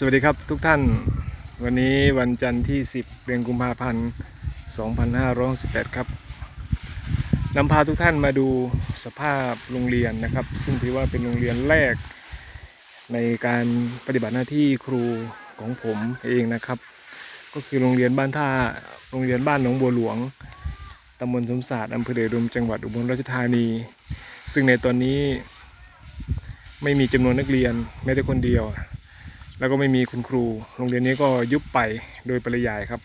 สวัสดีครับทุกท่านวันนี้วันจันทร์ที่ 10 เดือนกุมภาพันธ์ 2568ครับนำพาทุกท่านมาดูสภาพโรงเรียนนะครับ ซึ่งถือว่าเป็นโรงเรียนแรก ในการปฏิบัติหน้าที่ครูของผมเองนะครับ ก็คือโรงเรียนบ้านท่าโรงเรียนบ้านหนองบัวหลวงตำบลสมศาสตร์อำเภอเดชรุมจังหวัดอุบลราชธานี ซึ่งในตอนนี้ไม่มีจำนวนนักเรียนแม้แต่คนเดียว แล้วก็ไม่มีคุณครู โรงเรียนนี้ก็ยุบไปโดยปริยายครับ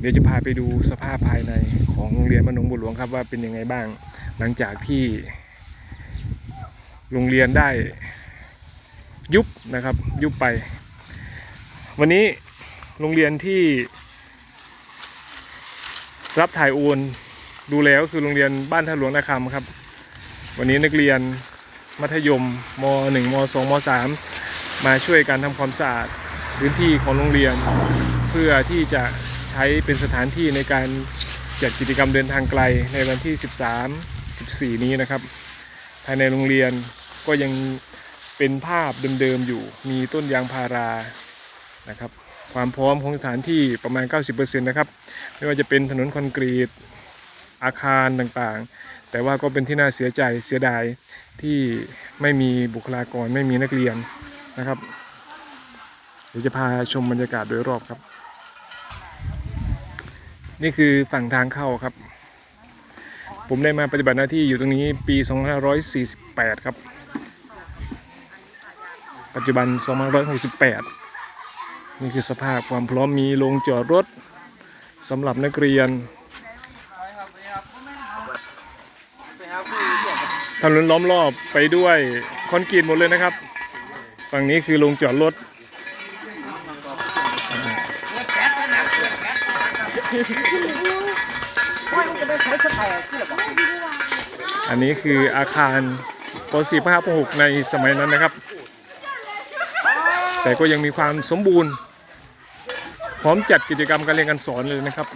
เดี๋ยวจะพาไปดูสภาพภายในของโรงเรียนบ้านหนองบัวหลวงครับว่าเป็นยังไงบ้าง หลังจากที่ โรงเรียนได้ยุบนะครับ ยุบไป วันนี้โรงเรียนที่ รับถ่ายโอนดูแลก็คือโรงเรียนบ้านท่าหลวงนาคำครับ วันนี้นักเรียนมัธยมม .1 ม .2 ม .3 มาช่วยกันทำความสะอาดพื้นที่ของโรงเรียน เพื่อที่จะใช้เป็นสถานที่ในการจัดกิจกรรมเดินทางไกลในวันที่ 13 14 นี้นะครับ ภายในโรงเรียนก็ยังเป็นภาพเดิมๆอยู่ มีต้นยางพารานะครับ ความพร้อมของสถานที่ประมาณ 90%นะครับ ไม่ว่าจะเป็นถนนคอนกรีต อาคารต่างๆ แต่ว่าก็เป็นที่น่าเสียใจเสียดายที่ไม่มีบุคลากรไม่มีนักเรียน นะครับ เดี๋ยวจะพาชมบรรยากาศโดยรอบครับ นี่คือฝั่งทางเข้าครับ ผมได้มาปฏิบัติหน้าที่อยู่ตรงนี้ปี 2548 ครับ ปัจจุบัน 2568 นี่คือสภาพความพร้อมมีโรงจอดรถสำหรับนักเรียนถนนล้อมรอบไปด้วยคอนกรีตหมดเลยนะครับ ฝั่งนี้คือโรงจอดรถอันนี้คืออาคารป .4 ป .5 ป .6 ในสมัยนั้นนะครับ แต่ก็ยังมีความสมบูรณ์ พร้อมจัดกิจกรรมการเรียนการสอนเลยนะครับ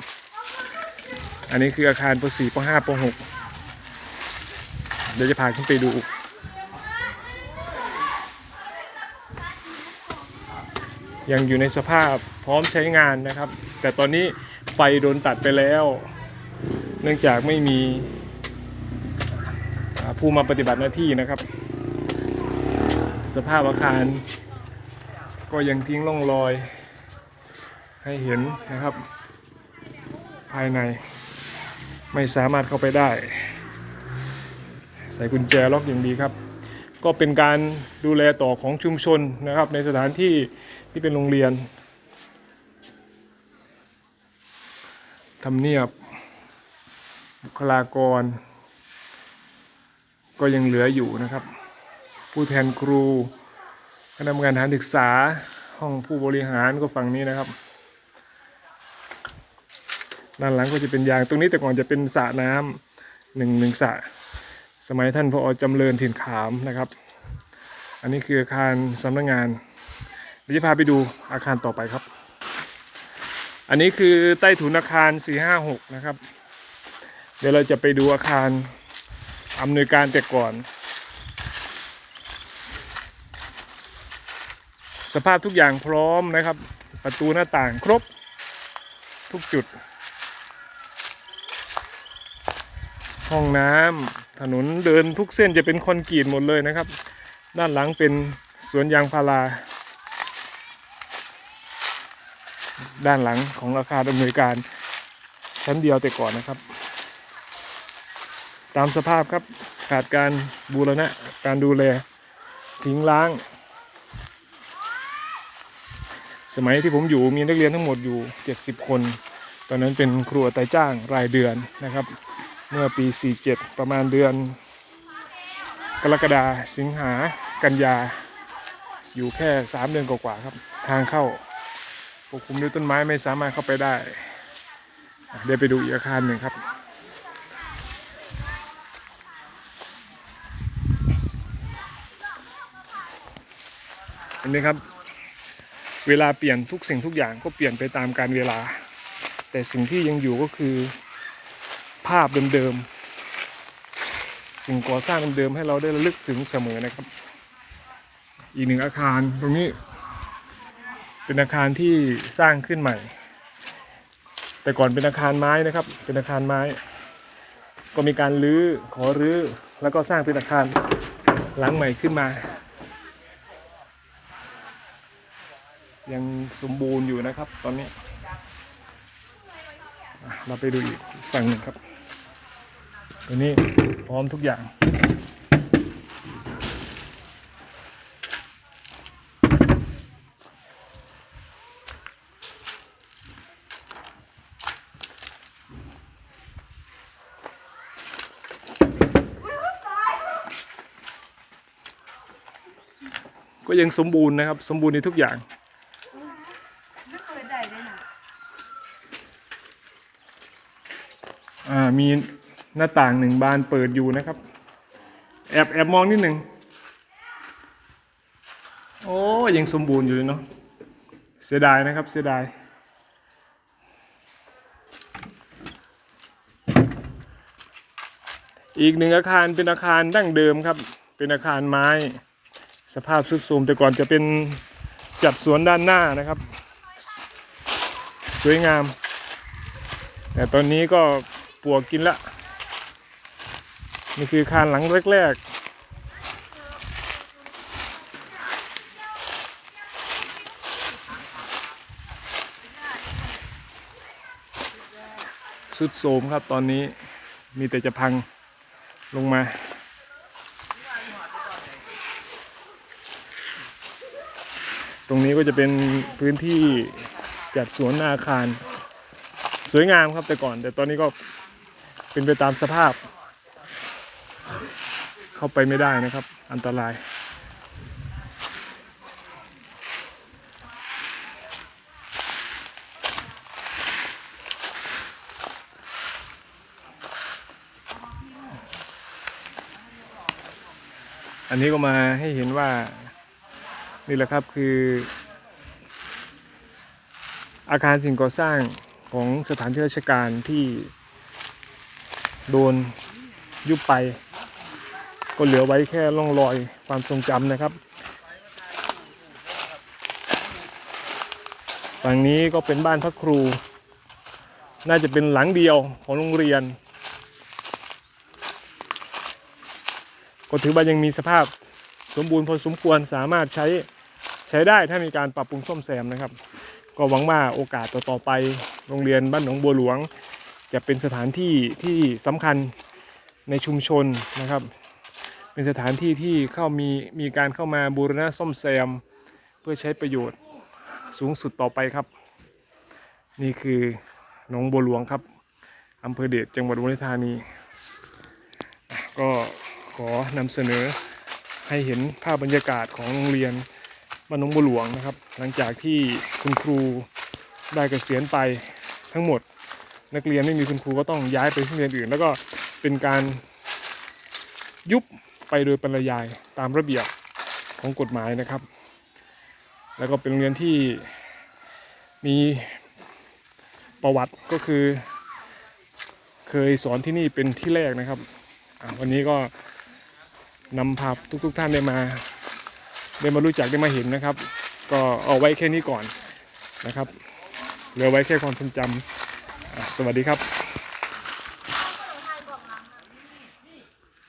อันนี้คืออาคารป .4 ป .5 ป .6 เดี๋ยวจะพาขึ้นไปดู ยังอยู่ในสภาพพร้อมใช้งานนะครับ แต่ตอนนี้ไฟโดนตัดไปแล้ว เนื่องจากไม่มีผู้มาปฏิบัติหน้าที่นะครับ สภาพอาคาร ก็ยังทิ้งร่องรอย ให้เห็นนะครับ ภายในไม่สามารถเข้าไปได้ ใส่กุญแจล็อกอย่างดีครับ ก็เป็นการดูแลต่อของชุมชนนะครับ ในสถานที่ ที่เป็นโรงเรียนทำเนียบ บุคลากร ก็ยังเหลืออยู่นะครับ ผู้แทนครูคณะกรรมการฐานศึกษาห้องผู้บริหารก็ฝั่งนี้นะครับ ด้านหลังก็จะเป็นยางตรงนี้แต่ก่อนจะเป็นสระน้ำหนึ่งหนึ่งสระสมัยท่านพอจำเริญถิ่นขามนะครับ อันนี้คืออาคารสำนักงาน เดี๋ยวจะพาไปดูอาคารต่อไปครับ อันนี้คือใต้ถุนอาคาร 456 นะครับ เดี๋ยวเราจะไปดูอาคารอำนวยการแต่ก่อน สภาพทุกอย่างพร้อมนะครับ ประตูหน้าต่างครบทุกจุด ห้องน้ำถนนเดินทุกเส้นจะเป็นคอนกรีตหมดเลยนะครับ ด้านหลังเป็นสวนยางพารา ด้านหลังของอาคารอำนวยการชั้นเดียวแต่ก่อนนะครับ ตามสภาพครับขาดการบูรณะการดูแลทิ้งล้าง สมัยที่ผมอยู่มีนักเรียนทั้งหมดอยู่ 70 คน ตอนนั้นเป็นครูอัตราจ้างรายเดือนนะครับ เมื่อปี 47 ประมาณเดือน กรกฎาสิงหากันยาอยู่แค่ 3 เดือนกว่าๆครับ ทางเข้า ปกคลุมด้วยต้นไม้ไม่สามารถเข้าไปได้ เดี๋ยวไปดูอีกอาคารหนึ่งครับอันนี้ครับ เวลาเปลี่ยนทุกสิ่งทุกอย่างก็เปลี่ยนไปตามการเวลา แต่สิ่งที่ยังอยู่ก็คือภาพเดิมๆสิ่งก่อสร้างเดิมๆให้เราได้ระลึกถึงเสมอนะครับ อีกหนึ่งอาคารตรงนี้ เป็นอาคารที่สร้างขึ้นใหม่ แต่ก่อนเป็นอาคารไม้นะครับ เป็นอาคารไม้ ก็มีการรื้อขอรื้อแล้วก็สร้างเป็นอาคารหลังใหม่ขึ้นมา ยังสมบูรณ์อยู่นะครับ ตอนนี้เราไปดูอีกฝั่งหนึ่งครับ ตัวนี้พร้อมทุกอย่าง ยังสมบูรณ์นะครับ สมบูรณ์ในทุกอย่างไม่เคยได้เลยนะอ่ามีหน้าต่างหนึ่งบานเปิดอยู่นะครับ แอบแอบมองนิดหนึ่งโอ้ยังสมบูรณ์อยู่เลยเนาะเสียดายนะครับเสียดายอีกหนึ่งอาคารเป็นอาคารดั้งเดิมครับ เป็นอาคารไม้ สภาพทรุดโทรมแต่ก่อนจะเป็นจัดสวนด้านหน้านะครับ สวยงาม แต่ตอนนี้ก็ปวกกินละนี่คือคารหลังแรกๆสุดโสมครับตอนนี้มีแต่จะพังลงมา ตรงนี้ก็จะเป็นพื้นที่จัดสวนอาคาร สวยงามครับแต่ก่อน แต่ตอนนี้ก็เป็นไปตามสภาพ เข้าไปไม่ได้นะครับ อันตรายอันนี้ก็มาให้เห็นว่า นี่แหละครับคือ อาคารสิ่งก่อสร้างของสถานที่ราชการที่โดนยุบไป ก็เหลือไว้แค่ร่องรอยความทรงจำนะครับฝั่งนี้ก็เป็นบ้านพักครู น่าจะเป็นหลังเดียวของโรงเรียน ก็ถือว่ายังมีสภาพสมบูรณ์พอสมควรสามารถใช้ ช้ได้ถ้ามีการปรับปรุงซ่อมแซมนะครับ ก็หวังว่าโอกาสต่อๆไปโรงเรียนบ้านหนองบัวหลวง จะเป็นสถานที่ที่สำคัญในชุมชนนะครับ เป็นสถานที่ที่เข้ามีมีการเข้ามาบูรณะซ่อมแซม เพื่อใช้ประโยชน์สูงสุดต่อไปครับ นี่คือหนองบัวหลวงครับอำเภอเดชจังหวัดอุบลราชธานี ก็ขอนำเสนอให้เห็นภาพบรรยากาศของโรงเรียน บ้านหนองบัวหลวงนะครับ หลังจากที่คุณครูได้เกษียณไปทั้งหมด นักเรียนไม่มีคุณครูก็ต้องย้ายไปที่โรงเรียนอื่น แล้วก็เป็นการยุบไปโดยปริยายตามระเบียบของกฎหมายนะครับ แล้วก็เป็นโรงเรียนที่มีประวัติก็คือ เคยสอนที่นี่เป็นที่แรกนะครับวันนี้ก็นำพาพทุกๆท่านได้มา ได้มารู้จักได้มาเห็นนะครับ ก็เอาไว้แค่นี้ก่อนนะครับเหลือไว้แค่ความทรงจำสวัสดีครับ